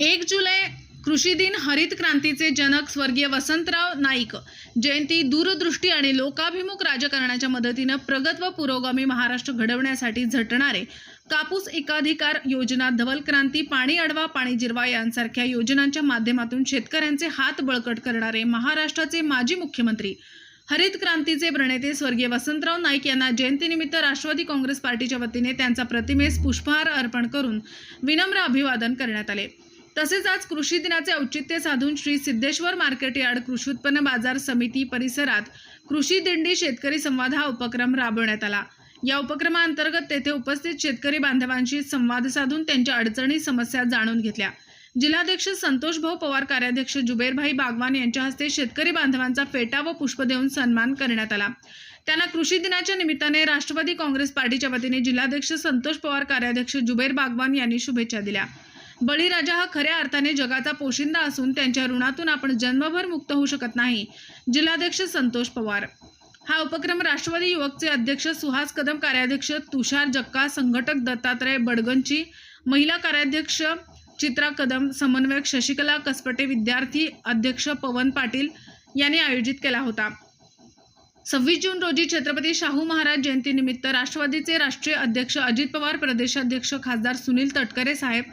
एक जुलै कृषी दिन हरित क्रांतीचे जनक स्वर्गीय वसंतराव नाईक. जयंती दूरदृष्टी आणि लोकाभिमुख राजकारणाच्या मदतीनं प्रगत व पुरोगामी महाराष्ट्र घडवण्यासाठी झटणारे कापूस एकाधिकार योजना धवल क्रांती पाणी अडवा पाणी जिरवा यांसारख्या योजनांच्या माध्यमातून शेतकऱ्यांचे हात बळकट करणारे महाराष्ट्राचे माजी मुख्यमंत्री. हरित क्रांतीचे प्रणेते स्वर्गीय वसंतराव नाईक यांना जयंतीनिमित्त राष्ट्रवादी काँग्रेस पार्टीच्या वतीने त्यांचा प्रतिमेस पुष्पहार अर्पण करून विनम्र अभिवादन करण्यात आले. तसेच आज कृषी दिनाचे औचित्य साधून श्री सिद्धेश्वर मार्केट यार्ड कृषी उत्पन्न बाजार समिती परिसरात कृषी दिंडी शेतकरी संवाद हा उपक्रम राबवण्यात आला. या उपक्रमाअंतर्गत तेथे उपस्थित शेतकरी बांधवांशी संवाद साधून त्यांच्या अडचणी समस्या जाणून घेतल्या. जिल्हाध्यक्ष संतोष भाऊ पवार कार्याध्यक्ष जुबेरभाई बागवान यांच्या हस्ते शेतकरी बांधवांचा फेटा व पुष्प देऊन सन्मान करण्यात आला. त्यांना कृषी दिनाच्या निमित्ताने राष्ट्रवादी काँग्रेस पार्टीच्या वतीने जिल्हाध्यक्ष संतोष पवार कार्याध्यक्ष जुबेर बागवान यांनी शुभेच्छा दिल्या. बळीराजा हा खऱ्या अर्थाने जगाचा पोशिंदा असून त्यांच्या ऋणातून आपण जन्मभर मुक्त होऊ शकत नाही. जिल्हाध्यक्ष संतोष पवार. हा उपक्रम राष्ट्रवादी युवकचे अध्यक्ष सुहास कदम कार्याध्यक्ष तुषार जक्का संघटक दत्तात्रय बडगंची महिला कार्याध्यक्ष चित्रा कदम समन्वयक शशिकला कसपटे विद्यार्थी अध्यक्ष पवन पाटील यांनी आयोजित केला होता. सव्वीस जून रोजी छत्रपती शाहू महाराज जयंतीनिमित्त राष्ट्रवादीचे राष्ट्रीय अध्यक्ष अजित पवार प्रदेशाध्यक्ष खासदार सुनील तटकरे साहेब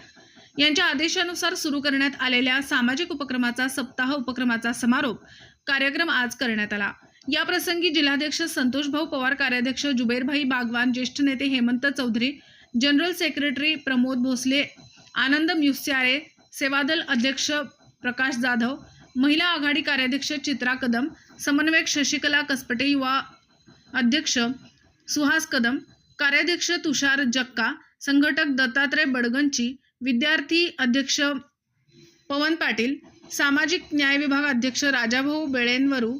यांच्या आदेशानुसार सुरू करण्यात आलेल्या सामाजिक उपक्रमाचा सप्ताह उपक्रमाचा समारोप कार्यक्रम आज करण्यात आला. या प्रसंगी जिल्हाध्यक्ष संतोष भाऊ पवार कार्याध्यक्ष जुबेरभाई बागवान ज्येष्ठ नेते हेमंत चौधरी जनरल सेक्रेटरी प्रमोद भोसले आनंद म्युस्यारे सेवादल अध्यक्ष प्रकाश जाधव महिला आघाडी कार्याध्यक्ष चित्रा कदम समन्वयक शशिकला कसपटे युवा अध्यक्ष सुहास कदम कार्याध्यक्ष तुषार जक्का संघटक दत्तात्रय बडगंची विद्यार्थी अध्यक्ष पवन पाटील सामाजिक न्याय विभाग अध्यक्ष राजाभाऊ बेळेनवरू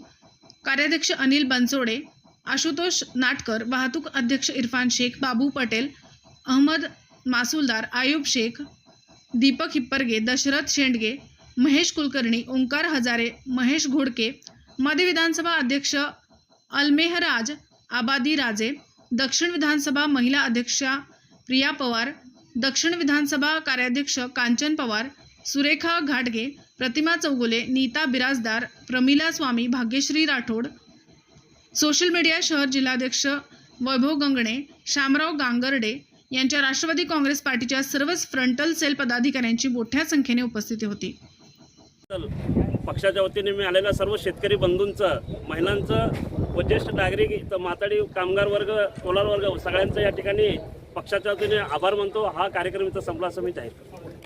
कार्याध्यक्ष अनिल बनसोडे आशुतोष नाटकर वाहतूक अध्यक्ष इरफान शेख बाबू पटेल अहमद मासुलदार आयुब शेख दीपक हिप्परगे दशरथ शेंडगे महेश कुलकर्णी ओंकार हजारे महेश घोडके मध्य विधानसभा अध्यक्ष अल्मेहराज आबादी राजे दक्षिण विधानसभा महिला अध्यक्षा प्रिया पवार दक्षिण विधानसभा कार्याध्यक्ष कांचन पवार सुरेखा घाटगे प्रतिमा चौगुले नीता बिराजदार प्रमिला स्वामी भाग्यश्री राठोड सोशल मीडिया शहर जिल्हाध्यक्ष वैभव गंगणे शामराव गांगर्डे यांच्या राष्ट्रवादी काँग्रेस पार्टीच्या सर्वच फ्रंटल सेल पदाधिकाऱ्यांची मोठ्या संख्येने उपस्थिती होती. पक्षाच्या वतीने मी आलेल्या सर्व शेतकरी बंधूंचं महिलांचं व ज्येष्ठ नागरिक माताडी कामगार वर्ग टोलार वर्ग सगळ्यांचं या ठिकाणी पक्षाच्या वतीने आभार मानतो. हा कार्यक्रम इथं संपला. असं मी जाहीर करतो